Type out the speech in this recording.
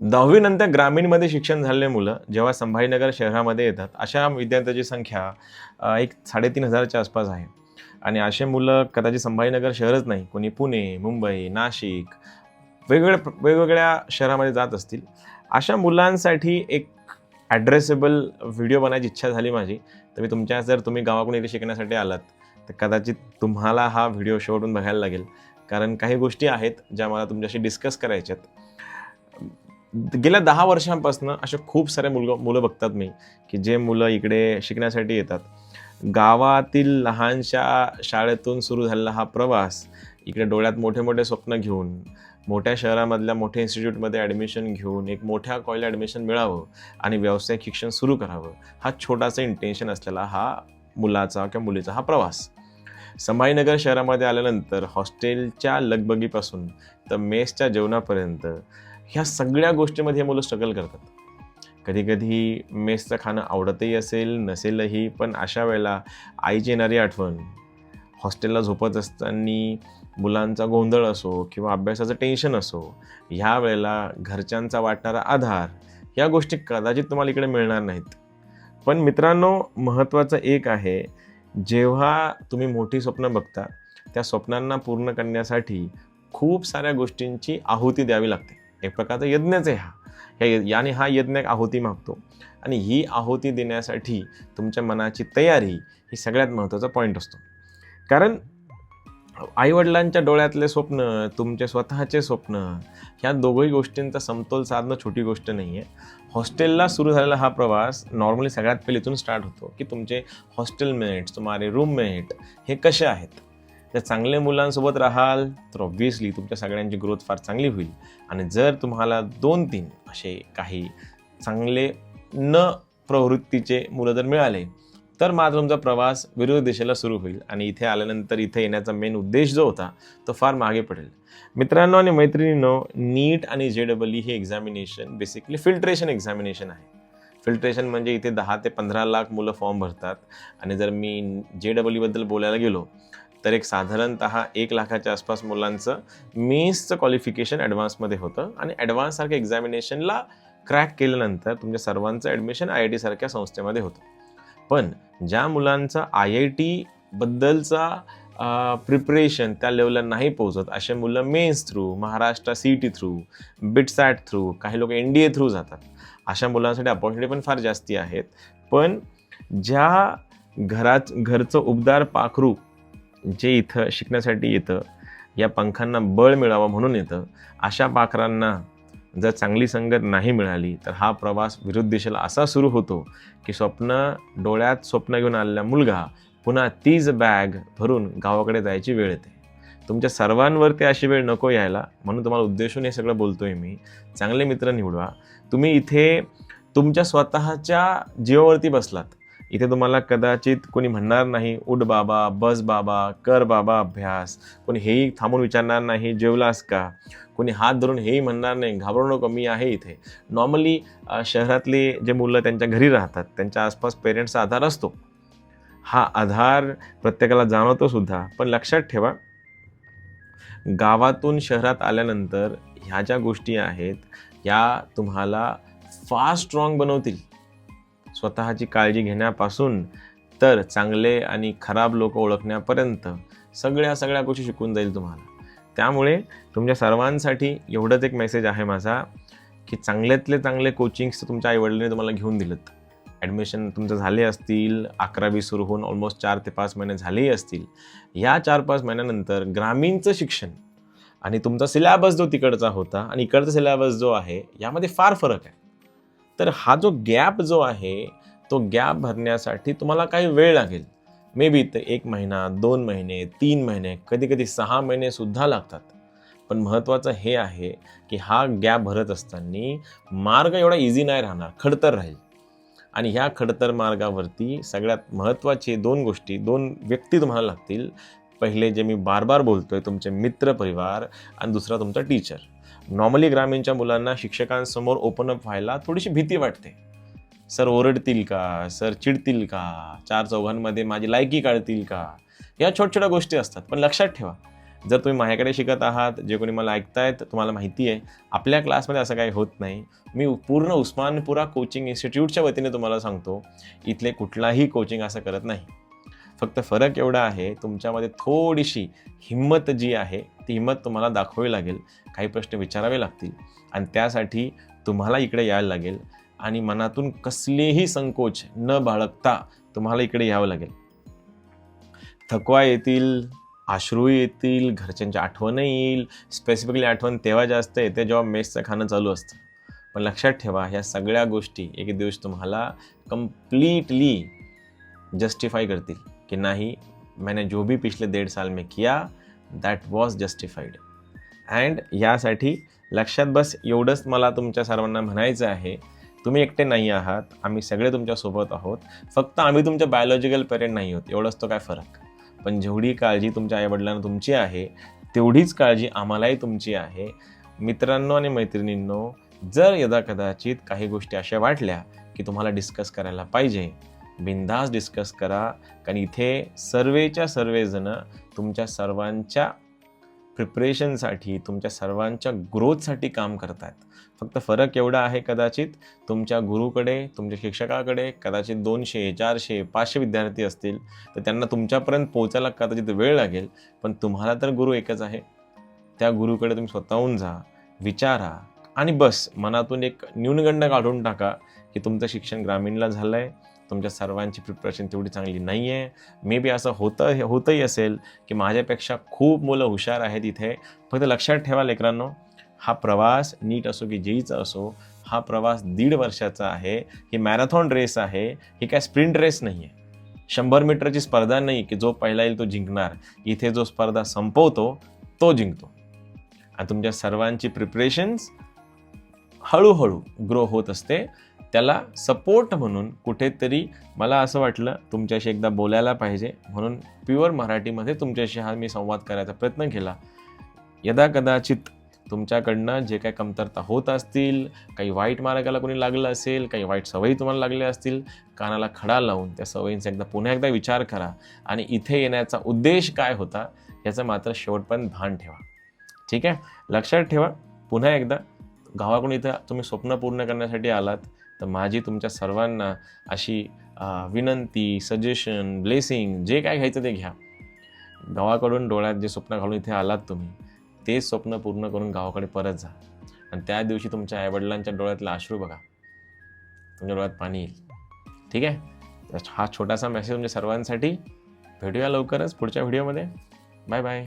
दहावीनंतर ग्रामीणमध्ये शिक्षण झालेले मुलं जेव्हा संभाजीनगर शहरामध्ये येतात अशा विद्यार्थ्याची संख्या एक साडेतीन हजारच्या आसपास आहे. आणि असे मुलं कदाचित संभाजीनगर शहरच नाही कोणी पुणे मुंबई नाशिक वेगवेगळ्या वेगवेगळ्या शहरामध्ये जात असतील. अशा मुलांसाठी एक ॲड्रेसेबल व्हिडिओ बनायची इच्छा झाली माझी. तर मी तुमच्या जर तुम्ही गावाकडून इथे शिकण्यासाठी आलात तर कदाचित तुम्हाला हा व्हिडिओ शेवटून बघायला लागेल. कारण काही गोष्टी आहेत ज्या मला तुमच्याशी डिस्कस करायच्यात. गेल्या दहा वर्षांपासून अशा खूप सारे मुलं मुलं बघतात मी की जे मुलं इकडे शिकण्यासाठी येतात. गावातील लहानशा शाळेतून सुरू झालेला हा प्रवास इकडे डोळ्यात मोठे मोठे स्वप्न घेऊन मोठ्या शहरामधल्या मोठ्या इन्स्टिट्यूटमध्ये ॲडमिशन घेऊन एक मोठ्या कॉलेज ॲडमिशन मिळावं आणि व्यावसायिक शिक्षण सुरू करावं हा छोटासा इंटेन्शन असलेला हा मुलाचा किंवा मुलीचा हा प्रवास. संभाजीनगर शहरामध्ये आल्यानंतर हॉस्टेलच्या लगबगीपासून तर मेसच्या जेवणापर्यंत ह्या सगळ्या गोष्टीमध्ये हे मुलं स्ट्रगल करतात. कधी कधी मेसचं खाणं आवडतही असेल नसेलही पण अशा वेळेला आईची येणारी आठवण हॉस्टेलला झोपत असताना मुलांचा गोंधळ असो किंवा अभ्यासाचं टेन्शन असो ह्या वेळेला घरच्यांचा वाटणारा आधार या गोष्टी कदाचित तुम्हाला इकडे मिळणार नाहीत. पण मित्रांनो महत्त्वाचं एक आहे जेव्हा तुम्ही मोठी स्वप्न बघता त्या स्वप्नांना पूर्ण करण्यासाठी खूप साऱ्या गोष्टींची आहुती द्यावी लागते. एक प्रकारचा यज्ञच आहे हा. या याने हा यज्ञ आहुती मागतो. आणि ही आहुती देण्यासाठी तुमच्या मनाची तयारी ही सगळ्यात महत्त्वाचा पॉईंट असतो. कारण आईवडिलांच्या डोळ्यातले स्वप्न तुमचे स्वतःचे स्वप्न ह्या दोघही गोष्टींचा समतोल साधणं छोटी गोष्ट नाही आहे हॉस्टेलला सुरू झालेला हा प्रवास नॉर्मली सगळ्यात पहिले इथून स्टार्ट होतो की तुमचे हॉस्टेलमेट तुम्हारे रूममेट हे कसे आहेत? जर चांगल्या मुलांसोबत राहाल तर ऑब्व्हियसली तुमच्या सगळ्यांची ग्रोथ फार चांगली होईल. आणि जर तुम्हाला दोन तीन असे काही चांगले न प्रवृत्तीचे मुलं जर मिळाले तर मात्र तुमचा प्रवास विरोधी दिशेला सुरू होईल. आणि इथे आल्यानंतर इथे येण्याचा मेन उद्देश जो होता तो फार मागे पडेल. मित्रांनो आणि मैत्रिणींनो नीट आणि जे डबल ई हे एक्झामिनेशन बेसिकली फिल्ट्रेशन एक्झामिनेशन आहे. फिल्ट्रेशन म्हणजे इथे दहा ते पंधरा लाख मुलं फॉर्म भरतात. आणि जर मी जे डबल ईबद्दल बोलायला गेलो तर एक साधारणत एक लाखाच्या आसपास मुलांचं मीन्सचं क्वालिफिकेशन ॲडव्हान्समध्ये होतं. आणि ॲडव्हान्ससारख्या एक्झामिनेशनला क्रॅक केल्यानंतर तुमच्या सर्वांचं ॲडमिशन आय आय टीसारख्या संस्थेमध्ये होतं. पण ज्या मुलांचा आय आय टीबद्दलचा प्रिपरेशन त्या लेवलला नाही पोहोचत असे मुलं mains through Maharashtra C T through BITSAT through काही लोक एन डी ए थ्रू जातात. अशा मुलांसाठी अपॉर्च्युनिटी पण फार जास्ती आहेत. पण ज्या घरात घरचं उबदार पाखरू जे इथं शिकण्यासाठी येतं या पंखांना बळ मिळावं म्हणून येतं अशा पाखरांना जर चांगली संगत नाही मिळाली तर हा प्रवास विरुद्ध दिशेला असा सुरू होतो की स्वप्न डोळ्यात स्वप्न घेऊन आलेला मुलगा पुन्हा तीच बॅग भरून गावाकडे जायची वेळ येते. तुमच्या सर्वांवरती अशी वेळ नको यायला म्हणून तुम्हाला उद्देशून हे सगळं बोलतो आहे मी. चांगले मित्र निवडवा. तुम्ही इथे तुमच्या स्वतःच्या जीवावरती बसलात. इथे तुम्हाला कदाचित कोणी म्हणणार नाही उड बाबा बस बाबा कर बाबा अभ्यास. कोणी हेही थांबून विचारणार नाही जेवलास का? कोणी हात धरून हेही म्हणणार नाही घाबरू नको मी आहे इथे. नॉर्मली शहरातले जे मुलं त्यांच्या घरी राहतात त्यांच्या आसपास पेरेंट्सचा आधार असतो. हा आधार प्रत्येकाला जाणवतो सुद्धा. पण लक्षात ठेवा गावातून शहरात आल्यानंतर ह्या ज्या गोष्टी आहेत या तुम्हाला फार स्ट्रॉंग बनवतील. स्वतःची काळजी घेण्यापासून तर चांगले आणि खराब लोक ओळखण्यापर्यंत सगळ्या सगळ्या गोष्टी शिकून जाईल तुम्हाला. त्यामुळे तुमच्या सर्वांसाठी एवढंच एक मेसेज आहे माझा की चांगल्यातले चांगले कोचिंग्स तुमच्या आईवडिलांनी तुम्हाला घेऊन दिलेत. ॲडमिशन तुमचं झाले असतील अकरावी सुरू होऊन ऑलमोस्ट चार ते पाच महिने झालेही असतील. या चार पाच महिन्यानंतर ग्रामीणचं शिक्षण आणि तुमचा सिलॅबस जो तिकडचा होता आणि इकडचा सिलॅबस जो आहे यामध्ये फार फरक आहे. तर हा जो गॅप जो आहे तो गॅप भरण्यासाठी तुम्हाला काही वेळ लागेल. मे बी तर एक महिना दोन महिने तीन महिने कधी कधी सहा महिने सुद्धा लागतात. पण महत्त्वाचं हे आहे की हा गॅप भरत असताना मार्ग एवढा इझी नाही राहणार खडतर राहील. आणि ह्या खडतर मार्गावरती सगळ्यात महत्त्वाचे दोन गोष्टी दोन व्यक्ती तुम्हाला लागतील. पहिले जे मी बार बार बोलतोय तुमचे मित्र परिवार आणि दुसरा तुमचा टीचर नॉर्मली ग्रामीणच्या मुलांना शिक्षकांसमोर ओपन अप व्हायला थोडीशी भीती वाटते. सर ओरडतील का? सर चिडतील का? चार चौघांमध्ये माझी लायकी काढतील का? या छोट्या छोट्या गोष्टी असतात पण लक्षात ठेवा. जर तुम्ही माझ्याकडे शिकत आहात जे कोणी मला ऐकतायत तुम्हाला माहिती आहे आपल्या क्लासमध्ये असं काही होत नाही. मी पूर्ण उस्मानपुरा कोचिंग इन्स्टिट्यूटच्या वतीने तुम्हाला सांगतो इथले कुठलाही कोचिंग असं करत नाही. फक्त फरक एवढा आहे तुमच्यामध्ये थोडीशी हिंमत जी आहे ती हिंमत तुम्हाला दाखवावी लागेल. काही प्रश्न विचारावे लागतील. आणि त्यासाठी तुम्हाला इकडे यायला लागेल. आणि मनातून कसलेही संकोच न बाळगता तुम्हाला इकडे यावं लागेल. थकवा येतील आश्रू येतील घरच्यांची आठवण येईल. स्पेसिफिकली आठवण तेव्हा जास्त येते जेव्हा मेसचं खाणं चालू असतं. पण लक्षात ठेवा ह्या सगळ्या गोष्टी एक दिवस तुम्हाला कम्प्लीटली जस्टिफाय करतील. कि नहीं मैंने जो भी पिछले डेढ़ साल में किया दॅट वॉज जस्टिफाईड अँड यासाठी लक्षात बस एवढंच मला तुमच्या सर्वांना म्हणायचं आहे तुम्ही एकटे नाही आहात आम्ही सगळे तुमच्यासोबत आहोत फक्त आम्ही तुमच्या बायोलॉजिकल पेरेंट नाही आहोत एवढंच तो काय फरक? पण जेवढी काळजी तुमच्या आईवडिलांना तुमची आहे तेवढीच काळजी आम्हालाही तुमची आहे. मित्रांनो आणि मैत्रिणींनो जर यदा कदाचित काही गोष्टी अशा वाटल्या की तुम्हाला डिस्कस करायला पाहिजे बिंदास डिस्कस करा. कारण इथे सर्वेच्या सर्वजण तुमच्या सर्वांच्या प्रिपरेशनसाठी तुमच्या सर्वांच्या ग्रोथसाठी काम करत आहेत फक्त फरक एवढा आहे कदाचित तुमच्या गुरुकडे तुमच्या शिक्षकाकडे कदाचित दोनशे चारशे पाचशे विद्यार्थी असतील तर त्यांना तुमच्यापर्यंत पोहोचायला कदाचित वेळ लागेल. पण तुम्हाला तर गुरु एकच आहे. त्या गुरुकडे तुम्ही स्वतःहून जा विचारा आणि बस मनातून एक न्यूनगंड काढून टाका की तुमचं शिक्षण ग्रामीणला झालं आहे तुमच्या सर्वांची प्रिपरेशन तेवढी चांगली नाही आहे. मे बी असं होतं होतंही असेल की माझ्यापेक्षा खूप मुलं हुशार आहेत इथे. फक्त लक्षात ठेवा लेकरांनो हा प्रवास नीट असो की जेईचा असो हा प्रवास दीड वर्षाचा आहे. ही मॅरेथॉन रेस आहे ही काय स्प्रिंट रेस नाही आहे शंभर मीटरची स्पर्धा नाही की जो पहिला येईल तो जिंकणार. इथे जो स्पर्धा संपवतो तो जिंकतो. आणि तुमच्या सर्वांची प्रिपरेशन्स हळूहळू ग्रो होत असते. त्याला सपोर्ट म्हणून कुठेतरी मला असं वाटलं तुमच्याशी एकदा बोलायला पाहिजे. म्हणून प्युअर मराठीमध्ये तुमच्याशी हा मी संवाद करायचा प्रयत्न केला. यदा कदाचित तुमच्याकडनं जे काही कमतरता होत असतील काही वाईट मार्गाला कोणी लागलं असेल काही वाईट सवयी तुम्हाला लागल्या असतील कानाला खडा लावून त्या सवयींचा एकदा पुन्हा एकदा विचार करा आणि इथे येण्याचा उद्देश काय होता याचं मात्र शेवटपर्यंत भान ठेवा. ठीक आहे? लक्षात ठेवा. पुन्हा एकदा गावाकडून इथं तुम्ही स्वप्न पूर्ण करण्यासाठी आलात. तर माझी तुमच्या सर्वांना अशी विनंती सजेशन ब्लेसिंग जे काय घ्यायचं ते घ्या. गावाकडून डोळ्यात जे स्वप्न घालून इथे आलात तुम्ही तेच स्वप्न पूर्ण करून गावाकडे परत जा. आणि त्या दिवशी तुमच्या आईवडिलांच्या डोळ्यातला अश्रू बघा. तुमच्या डोळ्यात पाणी येईल. ठीक आहे? हा छोटासा मेसेज म्हणजे तुमच्या सर्वांसाठी. भेटूया लवकरच पुढच्या व्हिडिओमध्ये बाय बाय